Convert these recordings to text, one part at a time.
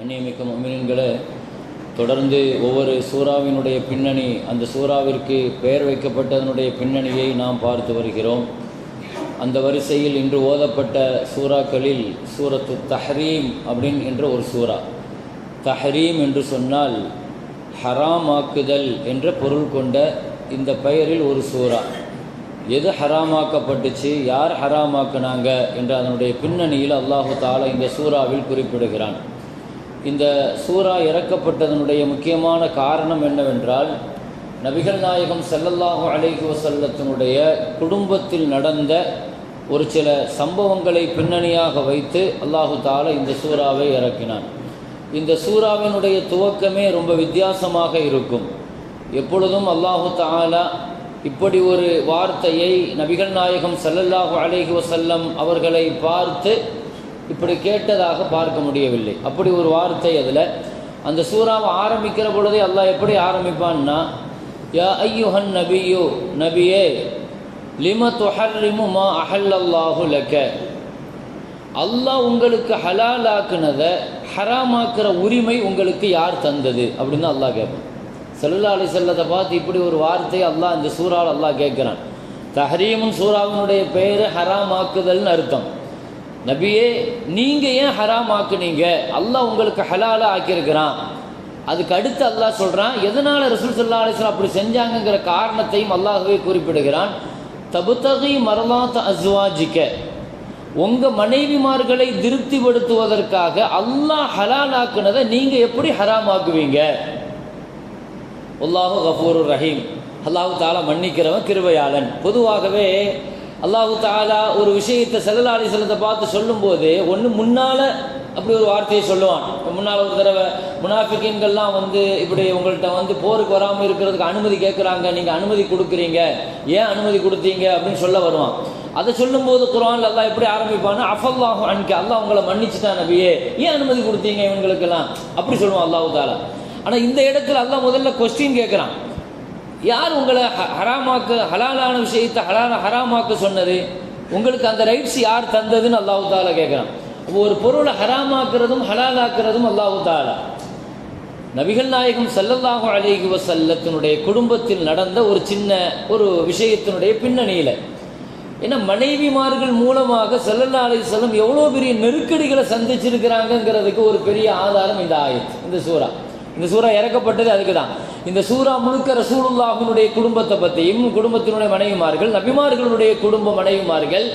கண்ணியமிக்க மொமின்களே தொடர்ந்து ஒவ்வொரு சூறாவினுடைய பின்னணி அந்த சூறாவிற்கு பெயர் வைக்கப்பட்டதனுடைய பின்னணியை நாம் பார்த்து வருகிறோம். அந்த வரிசையில் இன்று ஓதப்பட்ட சூறாக்களில் சூரத்து தஹரீம் அப்படின் என்ற ஒரு சூறா. தஹரீம் என்று சொன்னால் ஹராமாக்குதல் என்ற பொருள் கொண்ட இந்த பெயரில் ஒரு சூறா. எது ஹராமாக்கப்பட்டுச்சு யார் ஹராமாக்குனாங்க என்ற அதனுடைய பின்னணியில் அல்லாஹு தாலா இந்த சூறாவில் குறிப்பிடுகிறான். இந்த சூறா இறக்கப்பட்டதனுடைய முக்கியமான காரணம் என்னவென்றால் நபிகள் நாயகம் செல்லல்லாஹு அலைஹி வசல்லத்தினுடைய குடும்பத்தில் நடந்த ஒரு சில சம்பவங்களை பின்னணியாக வைத்து அல்லாஹு தாலா இந்த சூறாவை இறக்கினான். இந்த சூறாவினுடைய துவக்கமே ரொம்ப வித்தியாசமாக இருக்கும். எப்பொழுதும் அல்லாஹு தாலா இப்படி ஒரு வார்த்தையை நபிகள் நாயகம் ஸல்லல்லாஹு அலைஹி வசல்லம் அவர்களை பார்த்து இப்படி கேட்டதாக பார்க்க முடியவில்லை. அப்படி ஒரு வார்த்தை அதில். அந்த சூறாவை ஆரம்பிக்கிற பொழுதே அல்லாஹ் எப்படி ஆரம்பிப்பான்னா யா ஐயுஹன் நபியோ நபியே லிம துஹர்ரிமு மா அஹல்லாஹு லக்க? அல்லாஹ் உங்களுக்கு ஹலாலாக்குனதை ஹராமாக்குற உரிமை உங்களுக்கு யார் தந்தது? அப்படின்னு அல்லாஹ் கேட்பான் செல்லா அலி செல்லத்தை பார்த்து இப்படி ஒரு வார்த்தை அல்லாஹ் இந்த சூறாவில் அல்லாஹ் கேட்குறான். தஹரீமும் சூறாவினுடைய பெயர் ஹராமாக்குதல்னு அர்த்தம். நபியே நீங்கள் ஏன் ஹராம் ஆக்குனீங்க? அல்லாஹ் உங்களுக்கு ஹலாலாக ஆக்கியிருக்கிறான். அதுக்கு அடுத்து அல்லாஹ் சொல்கிறான் எதனால் ரசூல் சல்லா அலிஸ்லாம் அப்படி செஞ்சாங்கங்கிற காரணத்தையும் அல்லாஹுவே குறிப்பிடுகிறான். தபுத்தகை மரலாத்த அஸ்வாஜிக்க உங்கள் மனைவிமார்களை திருப்திப்படுத்துவதற்காக அல்லாஹ் ஹலால் ஆக்குனதை நீங்கள் எப்படி ஹராம் ஆக்குவீங்க? அல்லாஹு கபூர் ரஹீம். அல்லாஹு தாலா மன்னிக்கிறவன் கிருவையாளன் பொதுவாகவே அல்லாஹு தாலா ஒரு விஷயத்தை செல்லல்லா அலிசலத்தை பார்த்து சொல்லும்போது ஒன்று முன்னால் அப்படி ஒரு வார்த்தையை சொல்லுவான். முன்னால் ஒரு தடவை முனாஃபிக்கின்கள்லாம் வந்து இப்படி உங்கள்கிட்ட வந்து போருக்கு வராமல் இருக்கிறதுக்கு அனுமதி கேட்குறாங்க நீங்கள் அனுமதி கொடுக்குறீங்க ஏன் அனுமதி கொடுத்தீங்க அப்படின்னு சொல்ல வருவான். அதை சொல்லும்போது குரான் அல்லாஹ் எப்படி ஆரம்பிப்பான்னா அஃபல்லாஹு அன்கி. அல்லாஹ் உங்களை மன்னிச்சுட்டான் நபியே. ஏன் அனுமதி கொடுத்தீங்க இவங்களுக்கெல்லாம்? அப்படி சொல்லுவான் அல்லாஹு தாலா ஆனால் இந்த இடத்துல அல்லாஹ் முதல்ல கொஸ்டின் கேட்குறான் யார் உங்களை ஹ- ஹராமாக்க ஹலாலான விஷயத்தை ஹலால ஹராமாக்க சொன்னது? உங்களுக்கு அந்த ரைட்ஸ் யார் தந்ததுன்னு அல்லாஹு தாலா கேட்குறான். அப்போ ஒரு பொருளை ஹராமாக்குறதும் ஹலாலாக்குறதும் அல்லாஹு தாலா நபிகள் நாயகம் சல்லல்லாஹு அலைஹி வசல்லத்தினுடைய குடும்பத்தில் நடந்த ஒரு சின்ன ஒரு விஷயத்தினுடைய பின்னணியில். ஏன்னா மனைவிமார்கள் மூலமாக செல்லல்லா அலி செல்லம் எவ்வளோ பெரிய நெருக்கடிகளை சந்திச்சிருக்கிறாங்கங்கிறதுக்கு ஒரு பெரிய ஆதாரம் இந்த ஆயத் இந்த சூறா. இந்த சூறா இறக்கப்பட்டது அதுக்கு தான் இந்த சூறா முழுக்க ரசூலுல்லாஹினுடைய குடும்பத்தை பற்றியும் குடும்பத்தினுடைய மனைவிமார்கள் நபிமார்களுடைய குடும்ப மனைவிமார்கள்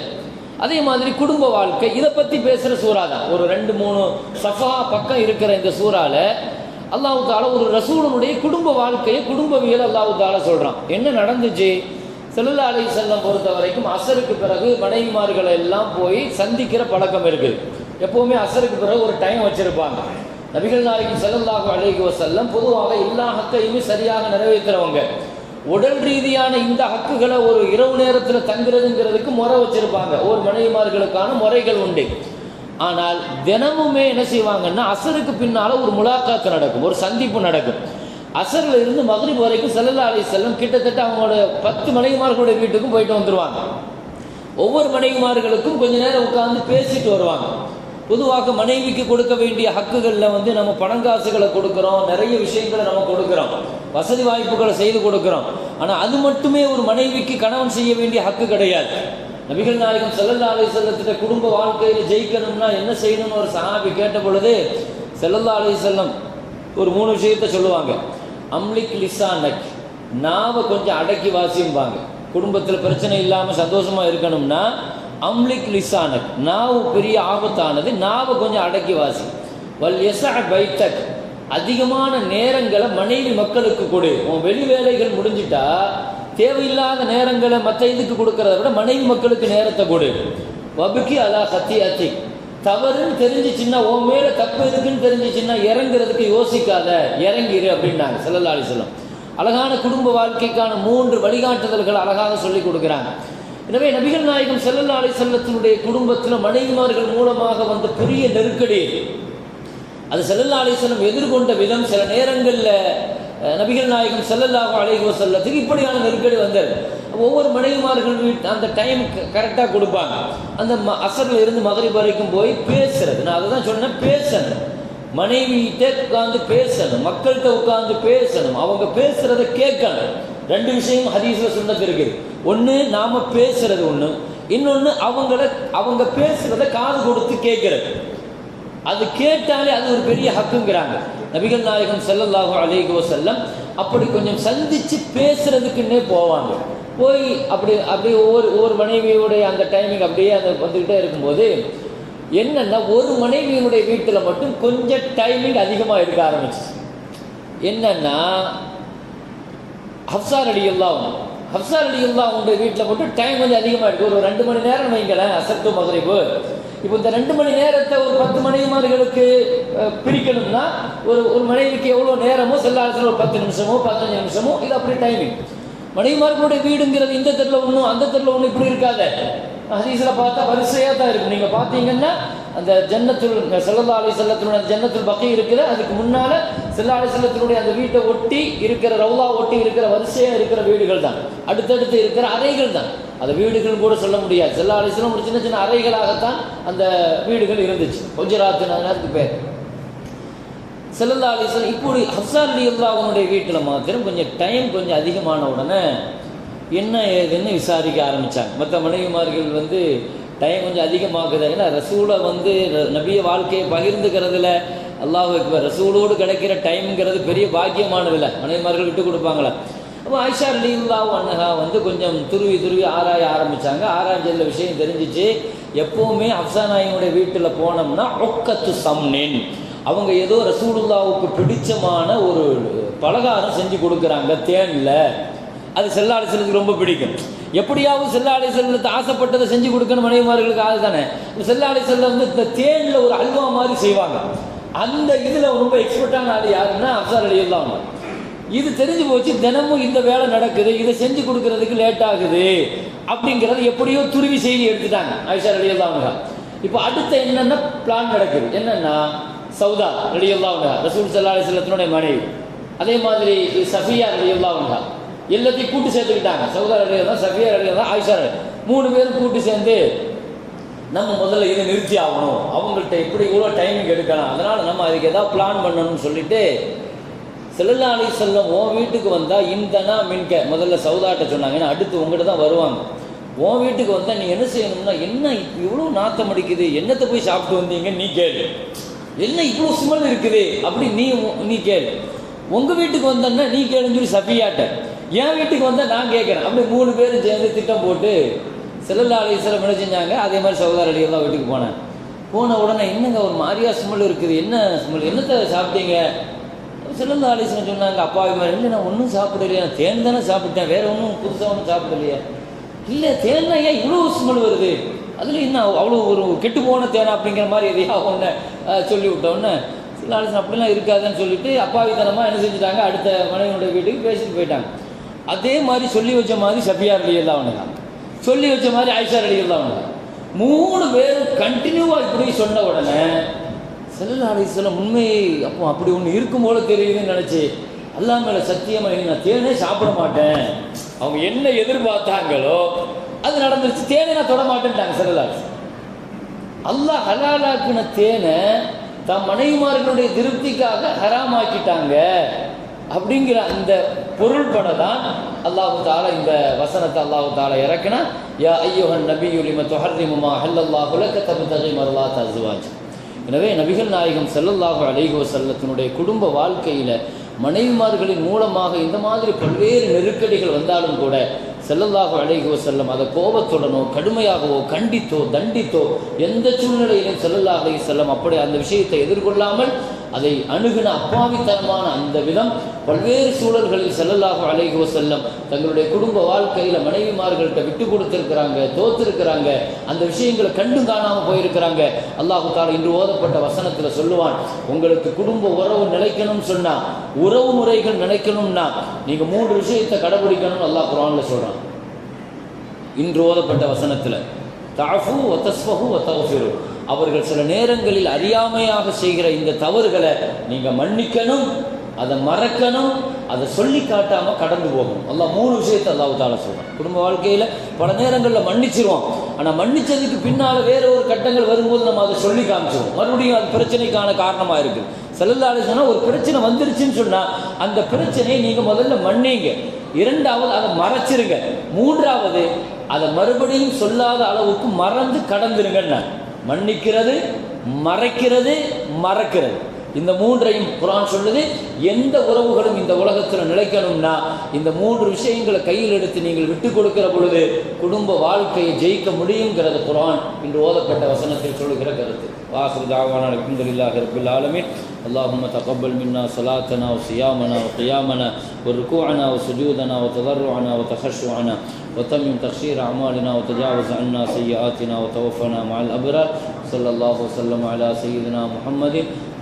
அதே மாதிரி குடும்ப வாழ்க்கை இதை பற்றி பேசுகிற சூறா தான். ஒரு ரெண்டு மூணு சஃபா பக்கம் இருக்கிற இந்த சூறாவில் அல்லாஹு தாலா ஒரு ரசூலனுடைய குடும்ப வாழ்க்கையை குடும்பவியல் அல்லாஹு தாலா சொல்கிறான் என்ன நடந்துச்சு? செல்லல்லா அலி செல்லம் பொறுத்த வரைக்கும் அசருக்கு பிறகு மனைவிமார்கள் எல்லாம் போய் சந்திக்கிற பழக்கம் இருக்குது. எப்போவுமே அசருக்கு பிறகு ஒரு டைம் வச்சுருப்பாங்க. நபிகள் நாயகம் ஸல்லல்லாஹு அலைஹி செல்லம் பொதுவாக எல்லா ஹக்கையுமே சரியாக நிறைவேற்றுறவங்க. உடல் ரீதியான இந்த ஹக்குகளை ஒரு இரவு நேரத்தில் தங்குறதுங்கிறதுக்கு முறை வச்சிருப்பாங்க. ஒரு மனைவிமார்களுக்கான முறைகள் உண்டு. ஆனால் தினமுமே என்ன செய்வாங்கன்னா அசருக்கு பின்னால் ஒரு முலாக்காத்து நடக்கும் ஒரு சந்திப்பு நடக்கும். அசரில் இருந்து மகரிப் வரைக்கும் செல்லல்லா அலி செல்லம் கிட்டத்தட்ட அவங்களோட பத்து மனைவிமார்களுடைய வீட்டுக்கும் போயிட்டு வந்துருவாங்க. ஒவ்வொரு மனைவிமார்களுக்கும் கொஞ்ச நேரம் உட்காந்து பேசிட்டு வருவாங்க. பொதுவாக மனைவிக்கு கொடுக்க வேண்டிய ஹக்குகளில் வந்து நம்ம பணங்காசுகளை கொடுக்குறோம் நிறைய விஷயங்களை நம்ம கொடுக்குறோம். வசதி வாய்ப்புகளை செய்து கொடுக்குறோம். ஆனால் அது மட்டுமே ஒரு மனைவிக்கு கணவன் செய்ய வேண்டிய ஹக்கு கிடையாது. நபிகள் நாயகம் ஸல்லல்லாஹு அலைஹி குடும்ப வாழ்க்கையில் ஜெயிக்கணும்னா என்ன செய்யணும்னு ஒரு சஹாபி கேட்ட பொழுது ஸல்லல்லாஹு செல்லம் ஒரு மூணு விஷயத்த சொல்லுவாங்க. அம்லிக் லிசானக் நாவை கொஞ்சம் அடக்கி வாசியும்பாங்க. குடும்பத்தில் பிரச்சனை இல்லாமல் சந்தோஷமாக இருக்கணும்னா அம்லிக் லிசானக். நாவு பெரிய ஆபத்தானது. நாவை கொஞ்சம் அடக்கி வாசி வல் எச பைத்தக். அதிகமான நேரங்களை மனைவி மக்களுக்கு கொடு. உன் வெளி வேலைகள் முடிஞ்சிட்டா தேவையில்லாத நேரங்களை மற்ற இதுக்கு கொடுக்கறத விட மனைவி மக்களுக்கு நேரத்தை கொடு. வபுக்கி அதா சத்தி அத்தி தவறுன்னு தெரிஞ்சிச்சுன்னா உன் மேலே தப்பு இருக்குன்னு தெரிஞ்சிச்சுன்னா இறங்குறதுக்கு யோசிக்காத. இறங்கிரு அப்படின்னாங்க. ஸல்லல்லாஹு செல்லம் அழகான குடும்ப வாழ்க்கைக்கான மூன்று வழிகாட்டுதல்கள் அழகாக சொல்லி கொடுக்குறாங்க. எனவே நபிகள் நாயகம் செல்லல்லா அலை செல்லத்தினுடைய குடும்பத்தில் மனைவிமார்கள் மூலமாக வந்த பெரிய நெருக்கடி. அது செல்லல்லா அலை செல்லம் எதிர்கொண்ட விதம். சில நேரங்களில் நபிகள் நாயகம் ஸல்லல்லாஹு அலைஹி செல்லத்துக்கு இப்படியான நெருக்கடி வந்தது. ஒவ்வொரு மனைவிமார்கள் வீட்டு அந்த டைம் கரெக்டாக கொடுப்பாங்க. அந்த ம அசரில் இருந்து மதுரை வரைக்கும் போய் பேசுறது. நான் அதை தான் சொன்னேன் பேசணும். மனைவிகிட்ட உட்காந்து பேசணும் மக்கள்கிட்ட உட்காந்து பேசணும். அவங்க பேசுகிறத கேட்கணும். ரெண்டு விஷயம் ஹதீஸில் சொன்னது இருக்குது. ஒன்று நாம் பேசுறது ஒன்று இன்னொன்று அவங்கள அவங்க பேசுகிறத காது கொடுத்து கேட்குறது. அது கேட்டாலே அது ஒரு பெரிய ஹக்குங்கிறாங்க. நபிகள் நாயகம் ஸல்லல்லாஹு அலேகோ செல்லம் அப்படி கொஞ்சம் சந்தித்து பேசுகிறதுக்குன்னே போவாங்க. போய் அப்படி அப்படியே ஒவ்வொரு ஒவ்வொரு மனைவியோடைய அந்த டைமிங் அப்படியே அந்த வந்துக்கிட்டே இருக்கும்போது என்னென்னா ஒரு மனைவியினுடைய வீட்டில் மட்டும் கொஞ்சம் டைமிங் அதிகமாக இருக்க ஆரம்பிச்சு என்னென்னா ஹப்சார் அடி எல்லாம் ஹப்சார் அடி எல்லாம் உண்டு வீட்டில் மட்டும் டைம் கொஞ்சம் அதிகமாக ஒரு ரெண்டு மணி நேரம் வைங்களேன் அசத்து மகரிப்பு இப்போ இந்த ரெண்டு மணி நேரத்தை ஒரு பத்து மனைவிமார்களுக்கு பிரிக்கணும்னா ஒரு ஒரு மனைவிக்கு எவ்வளோ நேரமோ செல்லாசத்தில் ஒரு பத்து நிமிஷமோ பதினஞ்சு நிமிஷமோ இது அப்படி டைமிங் மனைவிமார்களுடைய வீடுங்கிறது இந்த தெருவில் ஒன்றும் அந்த தெருவில் ஒன்றும் இப்படி இருக்காத. ஹதீஸில் பார்த்தா வரிசையாக தான் இருக்கும் நீங்கள் பார்த்தீங்கன்னா அந்த ஜன்னத்துல் செல்லல்லா அலி செல்லத்தினுடைய அந்த பக்கம் இருக்குது. அதுக்கு முன்னால் செல்லா அந்த வீட்டை ஒட்டி இருக்கிற ரவுலா ஒட்டி இருக்கிற வரிசையாக இருக்கிற வீடுகள் தான் அடுத்தடுத்து இருக்கிற அறைகள் தான் அந்த வீடுகள் கூட சொல்ல முடியாது. செல்லா ஒரு சின்ன சின்ன அறைகளாகத்தான் அந்த வீடுகள் இருந்துச்சு. கொஞ்சராத்துன்னு நேரத்துக்கு பேர். செல்லல்லா அலிஸ்லாம் இப்படி ஹப்சார் அலி அவனுடைய வீட்டில் மாத்திரம் கொஞ்சம் டைம் கொஞ்சம் அதிகமான உடனே என்ன ஏதுன்னு விசாரிக்க ஆரம்பித்தாங்க மற்ற மனைவிமார்கள் வந்து டைம் கொஞ்சம் அதிகமாகுது? ஏன்னா ரசூலை வந்து நபிய வாழ்க்கையை பகிர்ந்துக்கிறதுல அல்லாஹ் அக்பர் ரசூலோடு கிடைக்கிற டைம்ங்கிறது பெரிய பாக்கியமானதில்ல. மனைவிமார்கள் விட்டு கொடுப்பாங்களா? அப்போ ஆயிஷா அலில்லா அண்ணகா வந்து கொஞ்சம் துருவி துருவி ஆராய ஆரம்பித்தாங்க ஆராய்ஞ்சல விஷயம் தெரிஞ்சிச்சு. எப்போவுமே அப்சானாயினுடைய வீட்டில் போனோம்னா ஒக்கத்து சம்னின். அவங்க ஏதோ ரசூலுல்லாவுக்கு பிடிச்சமான ஒரு பலகாரம் செஞ்சு கொடுக்குறாங்க தேனில். அது செல்லாடை செல்லுக்கு ரொம்ப பிடிக்கும். எப்படியாவது செல்லாடை செல்லத்தை ஆசைப்பட்டதை செஞ்சு கொடுக்கணும் மனைவிமார்களுக்கு ஆசை தானே செல்லாடை செல்ல வந்து இந்த தேனில் ஒரு அல்வா மாதிரி செய்வாங்க. அந்த இதில் ரொம்ப எக்ஸ்பர்ட்டான ஆள் யாருன்னா அப்சார் அலி இல்லாம இது தெரிஞ்சு போச்சு தினமும் இந்த வேலை நடக்குது இதை செஞ்சு கொடுக்கறதுக்கு லேட் ஆகுது அப்படிங்கிறது எப்படியோ துருவி செய்தி எடுத்துட்டாங்க ஆயிஷா அலி இல்லாம இப்போ அடுத்த என்னென்ன பிளான் நடக்குது? என்னன்னா சௌதா ரலி அல்லாவுங்க ரசூல் சல்லா அலிஸ்லத்தினுடைய மனைவி. அதே மாதிரி சஃபியா ரலி அல்லாவுங்க எல்லாத்தையும் கூட்டு சேர்த்துக்கிட்டாங்க. சௌதா ரலி தான் சஃபியா ரலி தான் ஆயிஷா மூணு பேரும் கூட்டு சேர்ந்து நம்ம முதல்ல இதை நிறுத்தி ஆகணும். அவங்கள்ட்ட எப்படி இவ்வளோ டைமிங் எடுக்கலாம் அதனால் நம்ம அதுக்கு ஏதாவது பிளான் பண்ணணும்னு சொல்லிட்டு செல்லல்லா அலி செல்லம் உன் வீட்டுக்கு வந்தால் இந்தனா மின்க முதல்ல சவுதாட்ட சொன்னாங்கன்னா அடுத்து உங்கள்கிட்ட தான் வருவாங்க. உன் வீட்டுக்கு வந்தால் நீ என்ன செய்யணும்னா என்ன இவ்வளோ நாத்தம் அடிக்குது? என்னத்தை போய் சாப்பிட்டு வந்தீங்க? நீ கேளு. என்ன இவ்வளோ ஸ்மெல் இருக்குது? அப்படி நீ நீ கேளு. உங்கள் வீட்டுக்கு வந்தேன்னா நீ கேளுன்னு சொல்லி சபியாட்ட. என் வீட்டுக்கு வந்தால் நான் கேட்குறேன். அப்படி மூணு பேரும் சேர்ந்து திட்டம் போட்டு செல்லல்லா அலிஸ்லாம் என்ன செஞ்சாங்க? அதே மாதிரி சகோதர அலியெல்லாம் வீட்டுக்கு போனேன் போன உடனே என்னங்க ஒரு மாதிரியா ஸ்மெல் இருக்குது? என்ன ஸ்மெல் என்னத்தை சாப்பிட்டீங்க? செல்லல்லா அலிஸ்லாம் சொன்னாங்க அப்பாவி மாதிரி இல்லை நான் ஒன்றும் சாப்பிடலையா? தேன் தானே சாப்பிட்டேன். வேற ஒன்றும் புதுசாக ஒன்றும் சாப்பிடலையா? இல்லை தேன்னா ஏன் இவ்வளோ ஸ்மெல் வருது? அதில் என்ன அவ்வளோ ஒரு கெட்டு போன தேனா? அப்படிங்கிற மாதிரி எதையா ஒன்று சொல்லி விட்டோன்னு சில ஆலோசனை அப்படிலாம் இருக்காதுன்னு சொல்லிட்டு அப்பாவித்தனமாக என்ன செஞ்சுட்டாங்க? அடுத்த மனைவியோட வீட்டுக்கு பேசிட்டு போயிட்டாங்க. அதே மாதிரி சொல்லி வச்ச மாதிரி சபியார் இல்லையெல்லாம் அவனுக்கு சொல்லி வச்ச மாதிரி ஆயிஷா அலி மூணு பேரும் கண்டினியூவாக இப்படி சொன்ன உடனே செல்லல்லா அலிஸ்லாம் உண்மை அப்போ அப்படி ஒன்று இருக்கும் போல தெரியுதுன்னு நினச்சி அல்லா மேலே சத்தியமாக நான் தேனே சாப்பிட மாட்டேன். அவங்க என்ன எதிர்பார்த்தாங்களோ அது நடந்துருச்சு. தேனை நான் தொட மாட்டேன்ட்டாங்க செல்லல்லா அல்லாஹ் ஹலாலாக்குன தேனை தம் மனைவிமார்களுடைய திருப்திக்காக ஹராமாக்கிட்டாங்க. அப்படிங்கிற அந்த பொருள்பட தான் அல்லாஹு தாலா இந்த வசனத்தை அல்லாஹு தாலா இறக்குனா யா ஐயோஹன் நபியுல் லிம துஹர்ரிமுமா ஹல்லல்லாஹு லக தப்தகி மர்லாத் எனவே நபிகள் நாயகம் செல்லல்லாஹு அலைஹி செல்லத்தினுடைய குடும்ப வாழ்க்கையில் மனைவிமார்களின் மூலமாக இந்த மாதிரி பல்வேறு நெருக்கடிகள் வந்தாலும் கூட செல்லல்லாஹு அலைஹி செல்லம் அதை கோபத்துடனோ கடுமையாகவோ கண்டித்தோ தண்டித்தோ எந்த சூழ்நிலையிலும் ஸல்லல்லாஹு அலைஹி அப்படி அந்த விஷயத்தை எதிர்கொள்ளாமல் அதை அணுகின அப்பாவித்தனமான அந்த விதம் பல்வேறு சூழல்களில் செல்லலாக அழைகோ செல்லம் தங்களுடைய குடும்ப வாழ்க்கையில் மனைவிமார்கள்ட்ட விட்டு கொடுத்துருக்கிறாங்க தோத்துருக்கிறாங்க. அந்த விஷயங்களை கண்டும் காணாமல் போயிருக்கிறாங்க. அல்லாஹு தாலா இன்று ஓதப்பட்ட வசனத்தில் சொல்லுவான் உங்களுக்கு குடும்ப உறவு நிலைக்கணும்னு சொன்னால் உறவு முறைகள் நினைக்கணும்னா நீங்கள் மூன்று விஷயத்தை கடைபிடிக்கணும்னு அல்லாஹ் குரான்ல சொல்கிறான் இன்று ஓதப்பட்ட வசனத்தில் தாஃபு ஒத்தஸ்வஹு ஒத்தவஃபிரு அவர்கள் சில நேரங்களில் அறியாமையாக செய்கிற இந்த தவறுகளை நீங்கள் மன்னிக்கணும் அதை மறக்கணும் அதை சொல்லி காட்டாமல் கடந்து போகணும். எல்லாம் மூணு விஷயத்தை அல்லாஹ் தால சொல்றான். குடும்ப வாழ்க்கையில் பல நேரங்களில் மன்னிச்சிருவோம் ஆனால் மன்னிச்சதுக்கு பின்னால் வேற ஒரு கட்டங்கள் வரும்போது நம்ம அதை சொல்லி காமிச்சிருவோம். மறுபடியும் அது பிரச்சனைக்கான காரணமாக இருக்குது செல்லல்லாடு சொன்னால் ஒரு பிரச்சனை வந்துருச்சுன்னு சொன்னால் அந்த பிரச்சனையை நீங்கள் முதல்ல மன்னிங்க. இரண்டாவது அதை மறைச்சிருங்க. மூன்றாவது அதை மறுபடியும் சொல்லாத அளவுக்கு மறந்து கடந்துருங்கன்னு மன்னிக்கிறது மறைக்கிறது மறக்கிறது. இந்த மூன்றையும் குரான் சொல்லுது எந்த உறவுகளும் இந்த உலகத்தில் நிலைக்கணும்னா இந்த மூன்று விஷயங்களை கையில் எடுத்து நீங்கள் விட்டு கொடுக்கிற பொழுது குடும்ப வாழ்க்கையை ஜெயிக்க முடியுங்கிறது குரான் இன்று ஓதப்பட்ட வசனத்தில் சொல்லுகிற கருத்து வாசல் தாவான அலமதுல்லாஹ் ரபில் ஆலமின் اللهم تقبل منا صلاتنا وصيامنا وقيامنا وركوعنا وسجودنا وتضرعنا وتخشعنا وتمم تخشير أعمالنا وتجاوز عنا سيئاتنا وتوفنا مع الأبرار صلى الله وسلم على سيدنا محمد